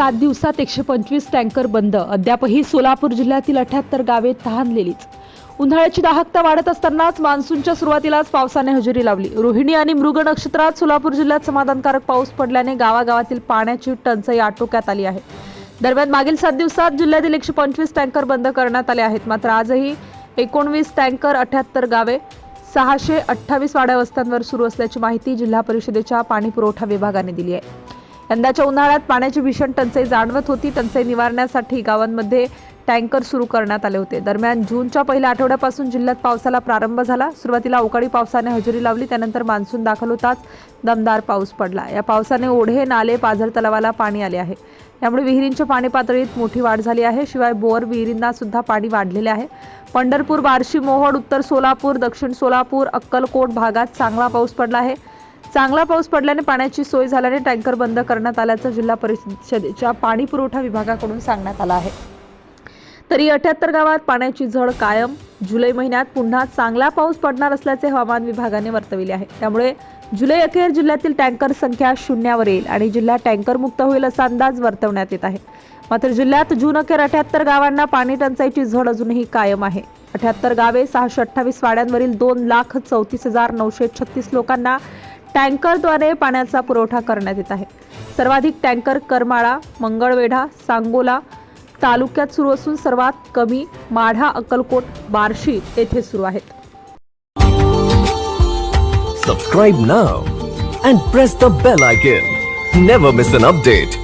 सात दिवसात एकशे पंचवीस टँकर बंद. अद्यापही सोलापूर जिल्ह्यातील अठ्याहत्तर गावे तहानलेलीच. उन्हाळ्याची दाहकता वाढत असतानाच मान्सूनच्या सुरुवातीलाच पावसाने हजेरी लावली. रोहिणी आणि मृग नक्षत्रात सोलापूर जिल्ह्यात समाधानकारक पाऊस पडल्याने गावागावातील पाण्याची टंचाई आटोक्यात आली आहे. दरम्यान मागील सात दिवसात जिल्ह्यातील एकशे पंचवीस टँकर बंद करण्यात आले आहेत. मात्र आजही एकोणवीस टँकर अठ्याहत्तर गावे सहाशे अठ्ठावीस वाड्या वस्त्यांवर सुरू असल्याची माहिती जिल्हा परिषदेच्या पाणी पुरवठा विभागाने दिली आहे. यंदाच्या उन्हाळ्यात पाण्याची भीषण टंचाई जाणवत होती. टंचाई निवारण्यासाठी गावांमध्ये टँकर सुरू करण्यात आले होते. दरम्यान जूनच्या पहिल्या आठवड्यापासून जिल्ह्यात पावसाला प्रारंभ झाला. सुरुवातीला अवकाळी पावसाने हजेरी लावली त्यानंतर मान्सून दाखल होताच दमदार पाऊस पडला. या पावसाने ओढे नाले पाझर तलावाला पाणी आले आहे. यामुळे विहिरींच्या पाणी पातळीत मोठी वाढ झाली आहे. शिवाय बोअर विहिरींना सुद्धा पाणी वाढलेले आहे. पंढरपूर बार्शी मोहड उत्तर सोलापूर दक्षिण सोलापूर अक्कलकोट भागात चांगला पाऊस पडला आहे. चांगला पाऊस पडल्याने पाण्याची सोय झाल्याने टँकर बंद करण्यात आल्याचं जिल्हा परिषदेच्या पाणी पुरवठा विभागाकडून सांगण्यात आलं आहे. तरी अठ्याहत्तर गावात पाण्याची झड कायम. जुलै महिन्यात पुन्हा चांगला पाऊस पडणार असल्याचे हवामान विभागाने वर्तविले आहे. त्यामुळे जुलै अखेर जिल्ह्यातील टँकर संख्या शून्यावर येईल आणि जिल्हा टँकर मुक्त होईल असा अंदाज वर्तवण्यात येत आहे. मात्र जिल्ह्यात जून अखेर अठ्याहत्तर गावांना पाणी टंचाईची झड अजूनही कायम आहे. अठ्याहत्तर गावे सहाशे अठ्ठावीस वाड्यांवरील दोन लाख चौतीस हजार नऊशे छत्तीस लोकांना टँकरद्वारे पाण्याचा पुरवठा करण्यात येत आहे. सर्वाधिक टँकर करमाळा मंगळवेढा सांगोला तालुक्यात सुरू असून सर्वात कमी माढा अक्कलकोट बार्शी येथे सुरू आहेत. Subscribe now and press the bell icon never miss an update